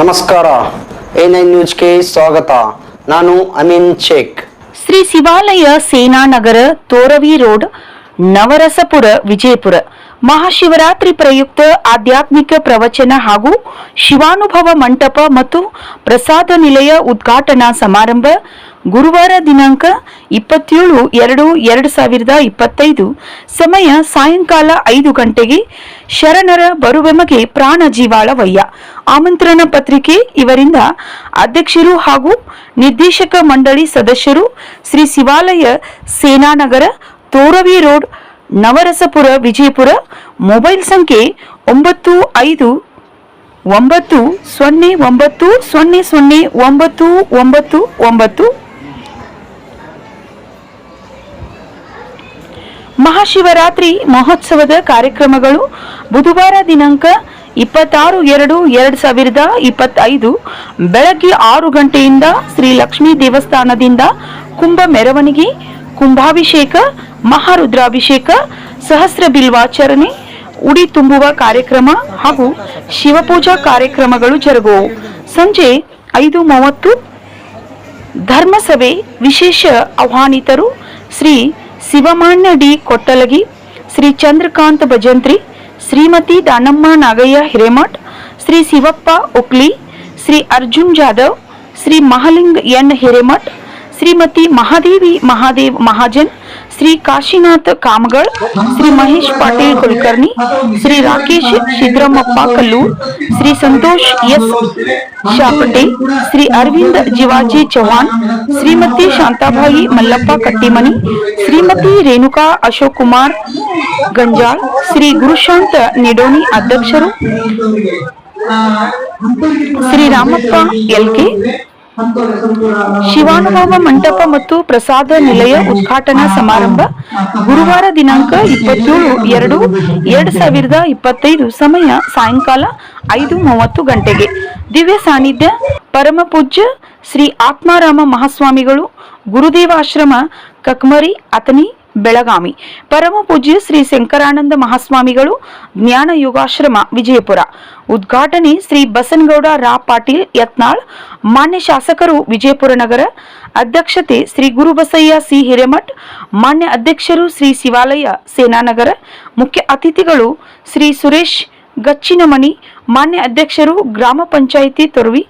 ನಮಸ್ಕಾರ. A nine ನ್ಯೂಸ್ಗೆ ಸ್ವಾಗತ. ನಾನು ಅಮೀನ್ ಶೇಖ್. ಶ್ರೀ ಶಿವಾಲಯ ಸೇನಾನಗರ ತೋರವಿ ರೋಡ್, ನವರಸಪುರ, ವಿಜಯಪುರ. ಮಹಾಶಿವರಾತ್ರಿ ಪ್ರಯುಕ್ತ ಆಧ್ಯಾತ್ಮಿಕ ಪ್ರವಚನ ಹಾಗೂ ಶಿವಾನುಭವ ಮಂಟಪ ಮತ್ತು ಪ್ರಸಾದ ನಿಲಯ ಉದ್ಘಾಟನಾ ಸಮಾರಂಭ ಗುರುವಾರ ದಿನಾಂಕ ಇಪ್ಪತ್ತೇಳು ಎರಡು ಎರಡು ಸಾವಿರದ ಇಪ್ಪತ್ತೈದು. ಸಮಯ ಸಾಯಂಕಾಲ ಐದು ಗಂಟೆಗೆ ಶರಣರ ಬರುವೆಮಗೆ ಪ್ರಾಣ ಜೀವಾಳವಯ್ಯ. ಆಮಂತ್ರಣ ಪತ್ರಿಕೆ ಇವರಿಂದ ಅಧ್ಯಕ್ಷರು ಹಾಗೂ ನಿರ್ದೇಶಕ ಮಂಡಳಿ ಸದಸ್ಯರು ಶ್ರೀ ಶಿವಾಲಯ ಸೇನಾನಗರ, ತೋರವಿ ರೋಡ್, ನವರಸಪುರ, ವಿಜಯಪುರ, ಮೊಬೈಲ್ ಸಂಖ್ಯೆ ಒಂಬತ್ತು ಐದು ಒಂಬತ್ತು ಸೊನ್ನೆ ಒಂಬತ್ತು ಸೊನ್ನೆ ಸೊನ್ನೆ ಒಂಬತ್ತು ಒಂಬತ್ತು ಒಂಬತ್ತು. ಮಹಾಶಿವರಾತ್ರಿ ಮಹೋತ್ಸವದ ಕಾರ್ಯಕ್ರಮಗಳು ಬುಧವಾರ ದಿನಾಂಕ ಇಪ್ಪತ್ತಾರು ಎರಡು ಎರಡು ಸಾವಿರದ ಇಪ್ಪತ್ತೈದು ಬೆಳಗ್ಗೆ ಆರು ಗಂಟೆಯಿಂದ ಶ್ರೀ ಲಕ್ಷ್ಮೀ ದೇವಸ್ಥಾನದಿಂದ ಕುಂಭ ಮೆರವಣಿಗೆ, ಕುಂಭಾಭಿಷೇಕ, ಮಹಾರುದ್ರಾಭಿಷೇಕ, ಸಹಸ್ರ ಬಿಲ್ವಾಚರಣೆ, ಉಡಿ ತುಂಬುವ ಕಾರ್ಯಕ್ರಮ ಹಾಗೂ ಶಿವಪೂಜಾ ಕಾರ್ಯಕ್ರಮಗಳು ಜರುಗುವು. ಸಂಜೆ ಐದು ಮೂವತ್ತು ಧರ್ಮಸಭೆ ವಿಶೇಷ ಆಹ್ವಾನಿತರು Shri ಶಿವಮಾನ್ಯ D Kottalagi Shri Chandrakant Bhajantri Shrimati Danamma Nagayya Hiremath Shri Shivappa Ukli Shri Arjun Jadhav Shri Mahaling N Hiremath Shrimati Mahadevi Mahadev Mahajan Shri Kashinath ಕಾಮಗಳ್ Shri Mahesh Patil Kulkarni Shri Rakesh ಸಿದ್ರಮಪ್ಪ Kallur Shri Santosh S ಶಾಪಟೆ Shri Arvind jivaji Chauhan Shrimati Shantabai Mallappa Kattimani Shrimati Renuka Ashok Kumar ಗಂಜಾಳ್ Shri ಗುರುಶಾಂತ Nidoni ಅಧ್ಯಕ್ಷರು ಶ್ರೀ ರಾಮಪ್ಪ ಎಲ್ಕೆ ಶಿವಾನುಭವ ಮಂಟಪ ಮತ್ತು ಪ್ರಸಾದ ನಿಲಯ ಉದ್ಘಾಟನಾ ಸಮಾರಂಭ ಗುರುವಾರ ದಿನಾಂಕ ಇಪ್ಪತ್ತೇಳು ಎರಡು ಎರಡು ಸಾವಿರದ ಇಪ್ಪತ್ತೈದು ಸಮಯ ಸಾಯಂಕಾಲ ಐದು ಮೂವತ್ತು ಗಂಟೆಗೆ. ದಿವ್ಯ ಸಾನ್ನಿಧ್ಯ, ಪರಮ ಪೂಜ್ಯ ಶ್ರೀ ಆತ್ಮಾರಾಮ ಮಹಾಸ್ವಾಮಿಗಳು, ಗುರುದೇವಾಶ್ರಮ, ಕಕ್ಮರಿ ಅತನಿ ಬೆಳಗಾವಿ. ಪರಮ ಪೂಜ್ಯ ಶ್ರೀ ಶಂಕರಾನಂದ ಮಹಾಸ್ವಾಮಿಗಳು, ಜ್ಞಾನ ಯೋಗಾಶ್ರಮ ವಿಜಯಪುರ. ಉದ್ಘಾಟನೆ ಶ್ರೀ ಬಸನಗೌಡ ರಾ ಪಾಟೀಲ್ ಯತ್ನಾಳ್, ಮಾನ್ಯ ಶಾಸಕರು ವಿಜಯಪುರ ನಗರ, ಅಧ್ಯಕ್ಷತೆ ಶ್ರೀ ಗುರುಬಸಯ್ಯ ಸಿ ಹಿರೇಮಠ್, ಮಾನ್ಯ ಅಧ್ಯಕ್ಷರು ಶ್ರೀ ಶಿವಾಲಯ ಸೇನಾನಗರ, ಮುಖ್ಯ ಅತಿಥಿಗಳು ಶ್ರೀ ಸುರೇಶ್ ಗಚ್ಚಿನಮಣಿ ಮಾನ್ಯ ಅಧ್ಯಕ್ಷರು ಗ್ರಾಮ ಪಂಚಾಯಿತಿ ತೊರ್ವಿ,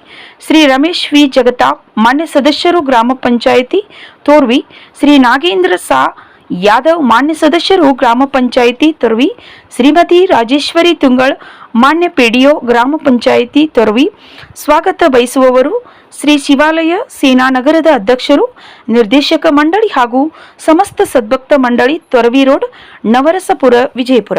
ಶ್ರೀ ರಮೇಶ್ ವಿ ಜಗತಾಪ್, ಮಾನ್ಯ ಸದಸ್ಯರು ಗ್ರಾಮ ಪಂಚಾಯಿತಿ ತೋರ್ವಿ, ಶ್ರೀ ನಾಗೇಂದ್ರ ಸಾ ಯಾದವ್ ಮಾನ್ಯ ಸದಸ್ಯರು ಗ್ರಾಮ ಪಂಚಾಯಿತಿ ತೊರವಿ, ಶ್ರೀಮತಿ ರಾಜೇಶ್ವರಿ ತುಂಗಳ್, ಮಾನ್ಯ ಪಿಡಿಒ ಗ್ರಾಮ ಪಂಚಾಯಿತಿ ತೊರವಿ. ಸ್ವಾಗತ ಬಯಸುವವರು, ಶ್ರೀ ಶಿವಾಲಯ ಸೇನಾನಗರದ ಅಧ್ಯಕ್ಷರು, ನಿರ್ದೇಶಕ ಮಂಡಳಿ ಹಾಗೂ ಸಮಸ್ತ ಸದ್ಭಕ್ತ ಮಂಡಳಿ ತೊರವಿ ರೋಡ್, ನವರಸಪುರ, ವಿಜಯಪುರ.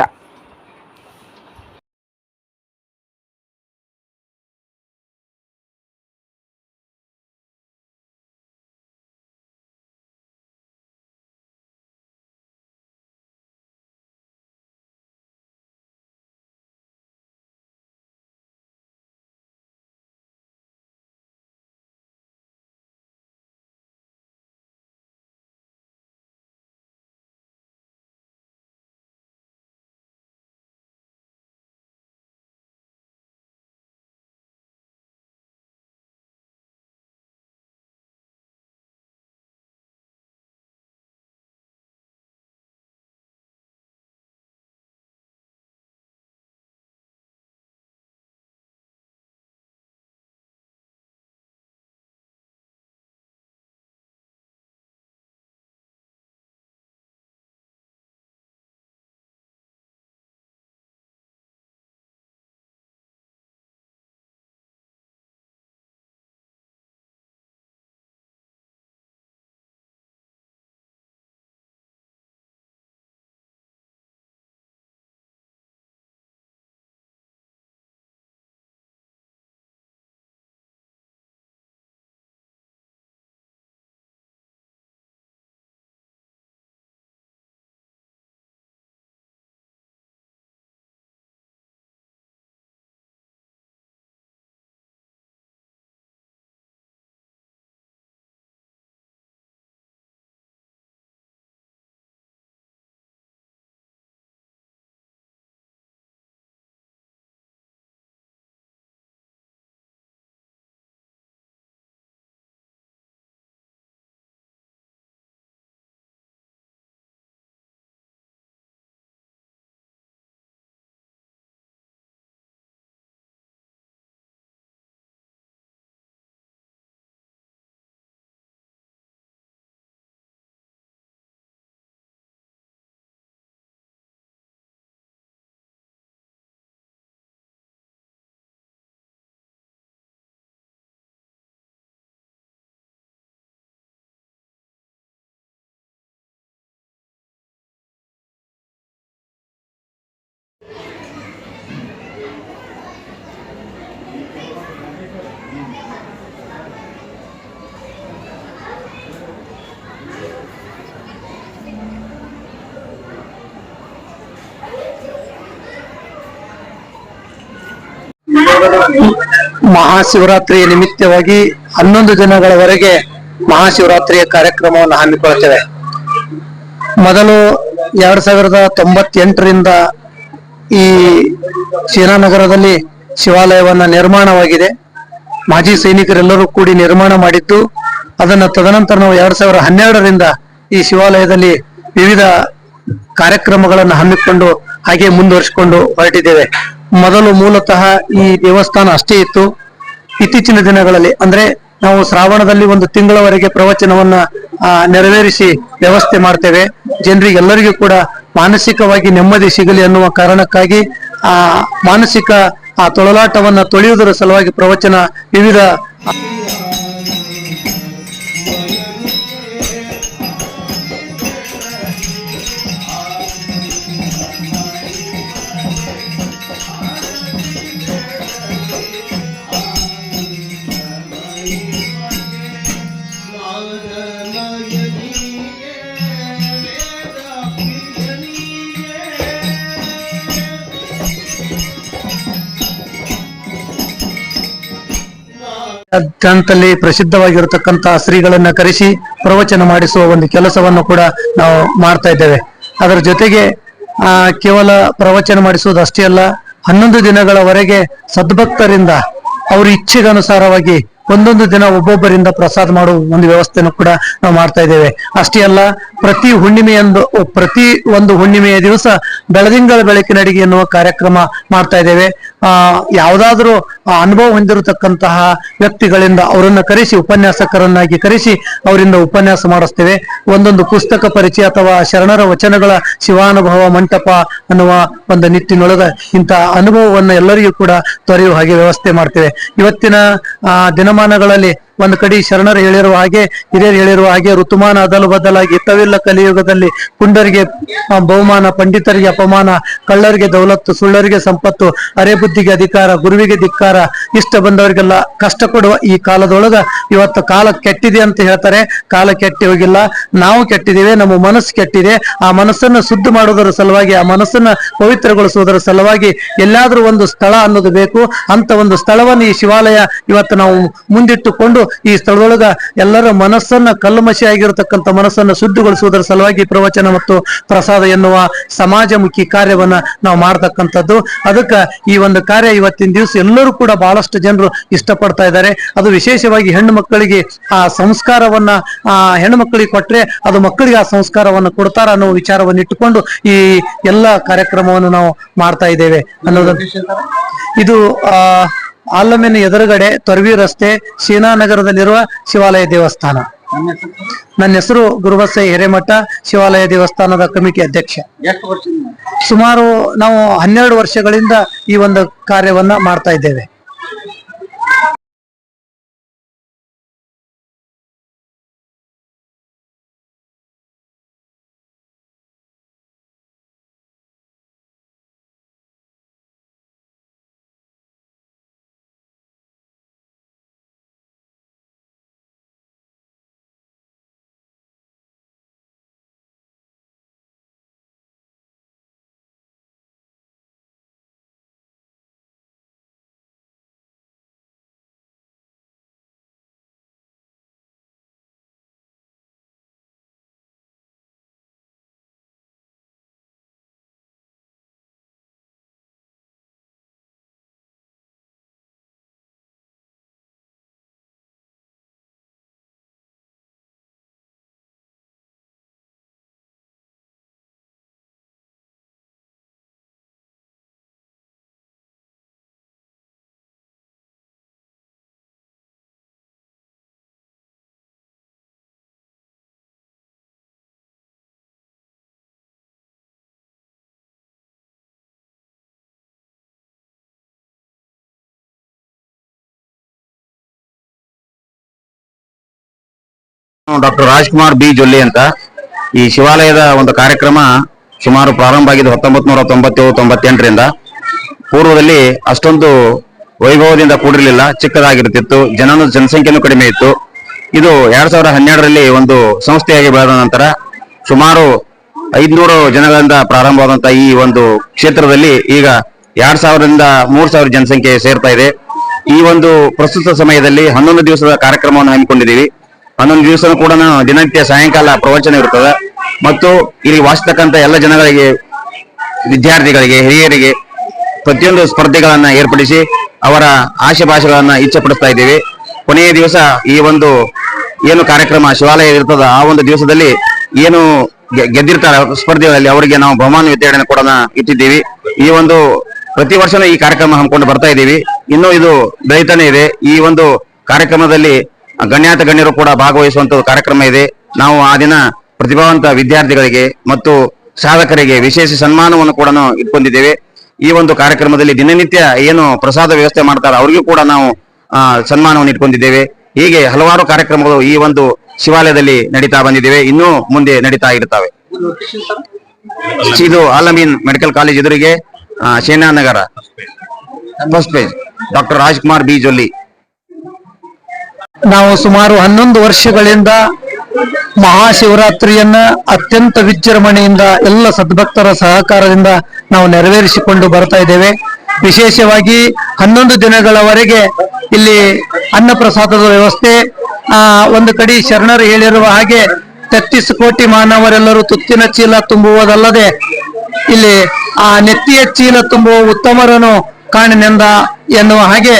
ಮಹಾಶಿವರಾತ್ರಿಯ ನಿಮಿತ್ತವಾಗಿ ಹನ್ನೊಂದು ದಿನಗಳವರೆಗೆ ಮಹಾಶಿವರಾತ್ರಿಯ ಕಾರ್ಯಕ್ರಮವನ್ನು ಹಮ್ಮಿಕೊಳ್ಳುತ್ತೇವೆ. ಮೊದಲು ಎರಡ್ ಸಾವಿರದ ತೊಂಬತ್ತೆಂಟರಿಂದ ಈ ನಗರದಲ್ಲಿ ಶಿವಾಲಯವನ್ನ ನಿರ್ಮಾಣವಾಗಿದೆ. ಮಾಜಿ ಸೈನಿಕರೆಲ್ಲರೂ ಕೂಡಿ ನಿರ್ಮಾಣ ಮಾಡಿದ್ದು, ಅದನ್ನ ತದನಂತರ ನಾವು ಎರಡ್ ಸಾವಿರದ ಹನ್ನೆರಡರಿಂದ ಈ ಶಿವಾಲಯದಲ್ಲಿ ವಿವಿಧ ಕಾರ್ಯಕ್ರಮಗಳನ್ನು ಹಮ್ಮಿಕೊಂಡು, ಹಾಗೆ ಮುಂದುವರಿಸಿಕೊಂಡು ಹೊರಟಿದ್ದೇವೆ. ಮೊದಲು ಮೂಲತಃ ಈ ದೇವಸ್ಥಾನ ಅಷ್ಟೇ ಇತ್ತು. ಇತ್ತೀಚಿನ ದಿನಗಳಲ್ಲಿ, ಅಂದ್ರೆ ನಾವು ಶ್ರಾವಣದಲ್ಲಿ ಒಂದು ತಿಂಗಳವರೆಗೆ ಪ್ರವಚನವನ್ನ ನೆರವೇರಿಸಿ ವ್ಯವಸ್ಥೆ ಮಾಡ್ತೇವೆ. ಜನರಿಗೆಲ್ಲರಿಗೂ ಕೂಡ ಮಾನಸಿಕವಾಗಿ ನೆಮ್ಮದಿ ಸಿಗಲಿ ಅನ್ನುವ ಕಾರಣಕ್ಕಾಗಿ, ಆ, ಮಾನಸಿಕ, ಆ, ತೊಳಲಾಟವನ್ನ ತೊಳೆಯುವುದರ ಸಲುವಾಗಿ ಪ್ರವಚನ ವಿವಿಧ ಅತ್ಯಂತಲ್ಲಿ ಪ್ರಸಿದ್ಧವಾಗಿರತಕ್ಕಂತಹ ಶ್ರೀಗಳನ್ನ ಕರೆಸಿ ಪ್ರವಚನ ಮಾಡಿಸುವ ಒಂದು ಕೆಲಸವನ್ನು ಕೂಡ ನಾವು ಮಾಡ್ತಾ ಇದ್ದೇವೆ. ಅದರ ಜೊತೆಗೆ, ಆ, ಕೇವಲ ಪ್ರವಚನ ಮಾಡಿಸುವುದು ಅಷ್ಟೇ ಅಲ್ಲ, ಹನ್ನೊಂದು ದಿನಗಳವರೆಗೆ ಸದ್ಭಕ್ತರಿಂದ ಅವ್ರ ಇಚ್ಛೆಗನುಸಾರವಾಗಿ ಒಂದೊಂದು ದಿನ ಒಬ್ಬೊಬ್ಬರಿಂದ ಪ್ರಸಾದ ಮಾಡುವ ಒಂದು ವ್ಯವಸ್ಥೆಯನ್ನು ಕೂಡ ನಾವು ಮಾಡ್ತಾ ಇದ್ದೇವೆ. ಅಷ್ಟೇ ಅಲ್ಲ, ಪ್ರತಿ ಹುಣ್ಣಿಮೆಯಂದು ಪ್ರತಿ ಒಂದು ಹುಣ್ಣಿಮೆಯ ದಿವಸ ಬೆಳದಿಂಗಳ ಬೆಳಕಿನ ಅಡಿಗೆ ಎನ್ನುವ ಕಾರ್ಯಕ್ರಮ ಮಾಡ್ತಾ ಇದ್ದೇವೆ. ಆ, ಯಾವುದಾದ್ರೂ ಆ ಅನುಭವ ಹೊಂದಿರತಕ್ಕಂತಹ ವ್ಯಕ್ತಿಗಳಿಂದ ಅವರನ್ನ ಕರೆಸಿ, ಉಪನ್ಯಾಸಕರನ್ನಾಗಿ ಕರೆಸಿ ಅವರಿಂದ ಉಪನ್ಯಾಸ ಮಾಡಿಸ್ತೇವೆ. ಒಂದೊಂದು ಪುಸ್ತಕ ಪರಿಚಯ ಅಥವಾ ಶರಣರ ವಚನಗಳ ಶಿವಾನುಭವ ಮಂಟಪ ಅನ್ನುವ ಒಂದು ನಿಟ್ಟಿನೊಳಗ ಇಂತಹ ಅನುಭವವನ್ನು ಎಲ್ಲರಿಗೂ ಕೂಡ ತೊರೆಯುವ ಹಾಗೆ ವ್ಯವಸ್ಥೆ ಮಾಡ್ತೇವೆ. ಇವತ್ತಿನ ದಿನಮಾನಗಳಲ್ಲಿ ಒಂದು ಕಡೆ ಶರಣರು ಹೇಳಿರುವ ಹಾಗೆ, ಹಿರಿಯರು ಹೇಳಿರುವ ಹಾಗೆ ಋತುಮಾನ ಅದಲು ಬದಲಾಗಿ ತವಿಲ್ಲ ಕಲಿಯುಗದಲ್ಲಿ ಕುಂಡರಿಗೆ ಬಹುಮಾನ, ಪಂಡಿತರಿಗೆ ಅಪಮಾನ, ಕಳ್ಳರಿಗೆ ದೌಲತ್ತು, ಸುಳ್ಳರಿಗೆ ಸಂಪತ್ತು ಅರೆ ಬುದ್ಧಿಗೆ ಅಧಿಕಾರ, ಗುರುವಿಗೆ ಧಿಕ್ಕಾರ, ಇಷ್ಟ ಬಂದವರಿಗೆಲ್ಲ ಕಷ್ಟ ಕೊಡುವ ಈ ಕಾಲದೊಳಗ ಇವತ್ತು ಕಾಲ ಕೆಟ್ಟಿದೆ ಅಂತ ಹೇಳ್ತಾರೆ. ಕಾಲ ಕೆಟ್ಟಿ ಹೋಗಿಲ್ಲ. ನಾವು ಕೆಟ್ಟಿದ್ದೇವೆ, ನಮ್ಮ ಮನಸ್ಸು ಕೆಟ್ಟಿದೆ. ಆ ಮನಸ್ಸನ್ನು ಶುದ್ಧ ಮಾಡುವುದರ ಸಲುವಾಗಿ, ಆ ಮನಸ್ಸನ್ನ ಪವಿತ್ರಗೊಳಿಸುವುದರ ಸಲುವಾಗಿ ಎಲ್ಲಾದ್ರೂ ಒಂದು ಸ್ಥಳ ಅನ್ನೋದು ಬೇಕು. ಅಂತ ಒಂದು ಸ್ಥಳವನ್ನು ಈ ಶಿವಾಲಯ ಇವತ್ತು ನಾವು ಮುಂದಿಟ್ಟುಕೊಂಡು ಈ ಸ್ಥಳದೊಳಗ ಎಲ್ಲರ ಮನಸ್ಸನ್ನ ಕಲ್ಮಶಿ ಆಗಿರತಕ್ಕಂಥ ಮನಸ್ಸನ್ನ ಶುದ್ಧಗೊಳಿಸುವುದರ ಸಲುವಾಗಿ ಪ್ರವಚನ ಮತ್ತು ಪ್ರಸಾದ ಎನ್ನುವ ಸಮಾಜಮುಖಿ ಕಾರ್ಯವನ್ನ ನಾವು ಮಾಡ್ತಕ್ಕಂಥದ್ದು. ಅದಕ್ಕ ಈ ಒಂದು ಕಾರ್ಯ ಇವತ್ತಿನ ದಿವಸ ಎಲ್ಲರೂ ಕೂಡ ಬಹಳಷ್ಟು ಜನರು ಇಷ್ಟಪಡ್ತಾ ಇದ್ದಾರೆ. ಅದು ವಿಶೇಷವಾಗಿ ಹೆಣ್ಣು ಮಕ್ಕಳಿಗೆ ಆ ಸಂಸ್ಕಾರವನ್ನ, ಆ ಹೆಣ್ಣು ಮಕ್ಕಳಿಗೆ ಕೊಟ್ರೆ ಅದು ಮಕ್ಕಳಿಗೆ ಆ ಸಂಸ್ಕಾರವನ್ನ ಕೊಡ್ತಾರ ಅನ್ನೋ ವಿಚಾರವನ್ನು ಇಟ್ಟುಕೊಂಡು ಈ ಎಲ್ಲ ಕಾರ್ಯಕ್ರಮವನ್ನು ನಾವು ಮಾಡ್ತಾ ಇದ್ದೇವೆ ಅನ್ನೋದು ಇದು, ಆ ಆಲಮೇನ ಎದುರುಗಡೆ ತೊರವಿ ರಸ್ತೆ ನಗರದಲ್ಲಿರುವ ಶಿವಾಲಯ ದೇವಸ್ಥಾನ. ನನ್ನ ಹೆಸರು ಗುರುಬಸೈ ಹಿರೇಮಠ ಶಿವಾಲಯ ದೇವಸ್ಥಾನದ ಕಮಿಟಿ ಅಧ್ಯಕ್ಷ. ಸುಮಾರು ನಾವು ಹನ್ನೆರಡು ವರ್ಷಗಳಿಂದ ಈ ಒಂದು ಕಾರ್ಯವನ್ನ ಮಾಡ್ತಾ ಇದ್ದೇವೆ. ಡಾಕ್ಟರ್ ರಾಜ್ಕುಮಾರ್ ಬಿ ಜೊಲ್ಲಿ ಅಂತ. ಈ ಶಿವಾಲಯದ ಒಂದು ಕಾರ್ಯಕ್ರಮ ಸುಮಾರು ಪ್ರಾರಂಭ ಆಗಿದ್ದು ಹತ್ತೊಂಬತ್ ನೂರ ತೊಂಬತ್ತೇಳು ತೊಂಬತ್ತೆಂಟರಿಂದ. ಪೂರ್ವದಲ್ಲಿ ಅಷ್ಟೊಂದು ವೈಭವದಿಂದ ಕೂಡಿರಲಿಲ್ಲ, ಚಿಕ್ಕದಾಗಿರುತ್ತಿತ್ತು, ಜನನು ಜನಸಂಖ್ಯೆನೂ ಕಡಿಮೆ ಇತ್ತು. ಇದು ಎರಡ್ ಸಾವಿರದ ಹನ್ನೆರಡರಲ್ಲಿ ಒಂದು ಸಂಸ್ಥೆಯಾಗಿ ಬೆಳೆದ ನಂತರ ಸುಮಾರು ಐದ್ನೂರು ಜನಗಳಿಂದ ಪ್ರಾರಂಭವಾದಂತಹ ಈ ಒಂದು ಕ್ಷೇತ್ರದಲ್ಲಿ ಈಗ ಎರಡ್ ಸಾವಿರದಿಂದ ಮೂರ್ ಸಾವಿರ ಜನಸಂಖ್ಯೆ ಸೇರ್ತಾ ಇದೆ. ಈ ಒಂದು ಪ್ರಸ್ತುತ ಸಮಯದಲ್ಲಿ ಹನ್ನೊಂದು ದಿವಸದ ಕಾರ್ಯಕ್ರಮವನ್ನು ಹಮ್ಮಿಕೊಂಡಿದ್ದೀವಿ. ಹನ್ನೊಂದು ದಿವಸ ಕೂಡ ದಿನನಿತ್ಯ ಸಾಯಂಕಾಲ ಪ್ರವಚನ ಇರುತ್ತದೆ ಮತ್ತು ಇಲ್ಲಿ ವಾಸಿಸ್ತಕ್ಕಂಥ ಎಲ್ಲ ಜನಗಳಿಗೆ, ವಿದ್ಯಾರ್ಥಿಗಳಿಗೆ, ಹಿರಿಯರಿಗೆ ಪ್ರತಿಯೊಂದು ಸ್ಪರ್ಧೆಗಳನ್ನ ಏರ್ಪಡಿಸಿ ಅವರ ಆಶೆ ಭಾಷೆಗಳನ್ನ ಇಚ್ಛೆಪಡಿಸ್ತಾ ಇದ್ದೇವೆ. ಕೊನೆಯ ದಿವಸ ಈ ಒಂದು ಏನು ಕಾರ್ಯಕ್ರಮ ಶಿವಾಲಯ ಇರ್ತದ, ಆ ಒಂದು ದಿವಸದಲ್ಲಿ ಏನು ಗೆದ್ದಿರ್ತಾರೆ ಸ್ಪರ್ಧೆಗಳಲ್ಲಿ ಅವರಿಗೆ ನಾವು ಬಹುಮಾನ ವಿತರಣೆ ಕೂಡ ಇಟ್ಟಿದ್ದೀವಿ. ಈ ಒಂದು ಪ್ರತಿ ವರ್ಷನೂ ಈ ಕಾರ್ಯಕ್ರಮ ಹಮ್ಮಿಕೊಂಡು ಬರ್ತಾ ಇದ್ದೀವಿ. ಇನ್ನು ಇದು ಬೆಳೀತಾನೆ ಇದೆ. ಈ ಒಂದು ಕಾರ್ಯಕ್ರಮದಲ್ಲಿ ಗಣ್ಯಾತ ಗಣ್ಯರು ಕೂಡ ಭಾಗವಹಿಸುವಂತ ಕಾರ್ಯಕ್ರಮ ಇದೆ. ನಾವು ಆ ದಿನ ಪ್ರತಿಭಾವಂತ ವಿದ್ಯಾರ್ಥಿಗಳಿಗೆ ಮತ್ತು ಸಾಧಕರಿಗೆ ವಿಶೇಷ ಸನ್ಮಾನವನ್ನು ಕೂಡ ನಾವು ಇಟ್ಕೊಂಡಿದ್ದೇವೆ. ಈ ಒಂದು ಕಾರ್ಯಕ್ರಮದಲ್ಲಿ ದಿನನಿತ್ಯ ಏನು ಪ್ರಸಾದ ವ್ಯವಸ್ಥೆ ಮಾಡ್ತಾರೆ ಅವ್ರಿಗೂ ಕೂಡ ನಾವು ಸನ್ಮಾನವನ್ನು ಇಟ್ಕೊಂಡಿದ್ದೇವೆ. ಹೀಗೆ ಹಲವಾರು ಕಾರ್ಯಕ್ರಮಗಳು ಈ ಒಂದು ಶಿವಾಲಯದಲ್ಲಿ ನಡೀತಾ ಬಂದಿದ್ದೇವೆ. ಇನ್ನೂ ಮುಂದೆ ನಡೀತಾ ಇರ್ತವೆ ಇದು ಆಲಮೀನ್ ಮೆಡಿಕಲ್ ಕಾಲೇಜ್ ಎದುರಿಗೆ Sena Nagar first page doctor Rajkumar B Jolli. ನಾವು ಸುಮಾರು ಹನ್ನೊಂದು ವರ್ಷಗಳಿಂದ ಮಹಾಶಿವರಾತ್ರಿಯನ್ನ ಅತ್ಯಂತ ವಿಜೃಂಭಣೆಯಿಂದ ಎಲ್ಲ ಸದ್ಭಕ್ತರ ಸಹಕಾರದಿಂದ ನಾವು ನೆರವೇರಿಸಿಕೊಂಡು ಬರ್ತಾ ಇದ್ದೇವೆ. ವಿಶೇಷವಾಗಿ ಹನ್ನೊಂದು ದಿನಗಳವರೆಗೆ ಇಲ್ಲಿ ಅನ್ನ ಪ್ರಸಾದದ ವ್ಯವಸ್ಥೆ ಒಂದು ಕಡೆ ಶರಣರು ಹೇಳಿರುವ ಹಾಗೆ ತೆತ್ತಿಸ್ ಕೋಟಿ ಮಾನವರೆಲ್ಲರೂ ತುತ್ತಿನ ಚೀಲ ತುಂಬುವುದಲ್ಲದೆ ಇಲ್ಲಿ ಆ ನೆತ್ತಿಯ ಚೀಲ ತುಂಬುವ ಉತ್ತಮರನು ಕಾಣನೆಂದ ಎನ್ನುವ ಹಾಗೆ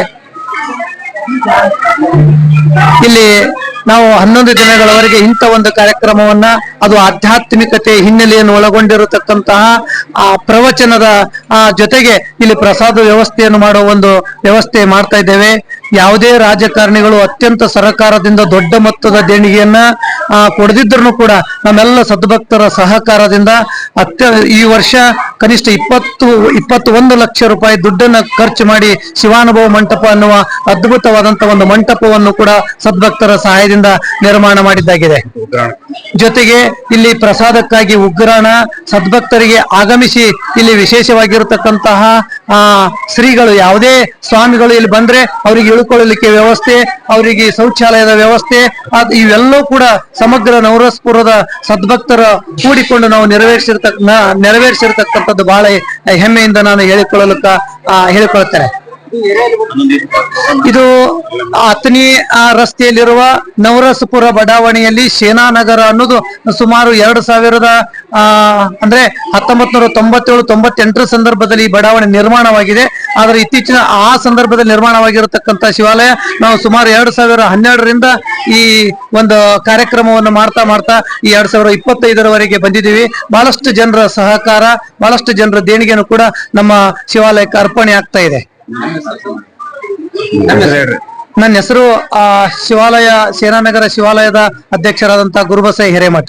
ಇಲ್ಲಿ ನಾವು ಹನ್ನೊಂದು ದಿನಗಳವರೆಗೆ ಇಂಥ ಒಂದು ಕಾರ್ಯಕ್ರಮವನ್ನ, ಅದು ಆಧ್ಯಾತ್ಮಿಕತೆ ಹಿನ್ನೆಲೆಯನ್ನು ಒಳಗೊಂಡಿರತಕ್ಕಂತಹ ಆ ಪ್ರವಚನದ ಜೊತೆಗೆ ಇಲ್ಲಿ ಪ್ರಸಾದ ವ್ಯವಸ್ಥೆಯನ್ನು ಮಾಡುವ ಒಂದು ವ್ಯವಸ್ಥೆ ಮಾಡ್ತಾ ಇದ್ದೇವೆ. ಯಾವುದೇ ರಾಜಕಾರಣಿಗಳು ಅತ್ಯಂತ ಸರಕಾರದಿಂದ ದೊಡ್ಡ ಮೊತ್ತದ ದೇಣಿಗೆಯನ್ನ ಕೊಡದಿದ್ರು ಕೂಡ ನಮ್ಮೆಲ್ಲ ಸದ್ಭಕ್ತರ ಸಹಕಾರದಿಂದ ಅತ್ಯ, ಈ ವರ್ಷ ಕನಿಷ್ಠ ಇಪ್ಪತ್ತು, ಇಪ್ಪತ್ತೊಂದು ಲಕ್ಷ ರೂಪಾಯಿ ದುಡ್ಡನ್ನ ಖರ್ಚು ಮಾಡಿ ಶಿವಾನುಭವ ಮಂಟಪ ಅನ್ನುವ ಅದ್ಭುತವಾದಂತಹ ಒಂದು ಮಂಟಪವನ್ನು ಕೂಡ ಸದ್ಭಕ್ತರ ಸಹಾಯದಿಂದ ನಿರ್ಮಾಣ ಮಾಡಿದ್ದಾಗಿದೆ. ಜೊತೆಗೆ ಇಲ್ಲಿ ಪ್ರಸಾದಕ್ಕಾಗಿ ಉಗ್ರಾಣ ಸದ್ಭಕ್ತರಿಗೆ ಆಗಮಿಸಿ ಇಲ್ಲಿ ವಿಶೇಷವಾಗಿರತಕ್ಕಂತಹ, ಆ, ಶ್ರೀಗಳು, ಯಾವುದೇ ಸ್ವಾಮಿಗಳು ಇಲ್ಲಿ ಬಂದ್ರೆ ಅವರಿಗೆ ಇಳ್ಕೊಳ್ಳಲಿಕ್ಕೆ ವ್ಯವಸ್ಥೆ, ಅವರಿಗೆ ಶೌಚಾಲಯದ ವ್ಯವಸ್ಥೆ ಇವೆಲ್ಲವೂ ಕೂಡ ಸಮಗ್ರ ನವರಸ್ಪುರದ ಸದ್ಭಕ್ತರ ಕೂಡಿಕೊಂಡು ನಾವು ನೆರವೇರಿಸಿರ್ತಕ್ಕ ನೆರವೇರಿಸಿರ್ತಕ್ಕಂಥದ್ದು ಬಹಳ ಹೆಮ್ಮೆಯಿಂದ ನಾನು ಹೇಳಿಕೊಳ್ಳಲಿಕ್ಕ ಹೇಳಿಕೊಳ್ತೇನೆ ಇದು ಅತ್ನಿ ರಸ್ತೆಯಲ್ಲಿರುವ ನವರಸಪುರ ಬಡಾವಣೆಯಲ್ಲಿ ಸೇನಾನಗರ ಅನ್ನೋದು ಸುಮಾರು ಎರಡು ಸಾವಿರದ ಅಂದ್ರೆ ಹತ್ತೊಂಬತ್ ನೂರ ತೊಂಬತ್ತೇಳು, ತೊಂಬತ್ತೆಂಟರ ಸಂದರ್ಭದಲ್ಲಿ ಈ ಬಡಾವಣೆ ನಿರ್ಮಾಣವಾಗಿದೆ. ಆದ್ರೆ ಇತ್ತೀಚಿನ ಆ ಸಂದರ್ಭದಲ್ಲಿ ನಿರ್ಮಾಣವಾಗಿರತಕ್ಕಂತ ಶಿವಾಲಯ ನಾವು ಸುಮಾರು ಎರಡು ಸಾವಿರ ಹನ್ನೆರಡರಿಂದ ಈ ಒಂದು ಕಾರ್ಯಕ್ರಮವನ್ನು ಮಾಡ್ತಾ ಮಾಡ್ತಾ ಈ ಎರಡ್ ಸಾವಿರದ ಇಪ್ಪತ್ತೈದರವರೆಗೆ ಬಂದಿದ್ದೀವಿ. ಬಹಳಷ್ಟು ಜನರ ಸಹಕಾರ, ಬಹಳಷ್ಟು ಜನರ ದೇಣಿಗೆಯನ್ನು ಕೂಡ ನಮ್ಮ ಶಿವಾಲಯಕ್ಕೆ ಅರ್ಪಣೆ ಆಗ್ತಾ ಇದೆ. ನನ್ನ ಹೆಸರು ಆ ಶಿವಾಲಯ ಸೇನಾನಗರ ಶಿವಾಲಯದ ಅಧ್ಯಕ್ಷರಾದಂತಹ ಗುರುಬಸೈ ಹಿರೇಮಠ.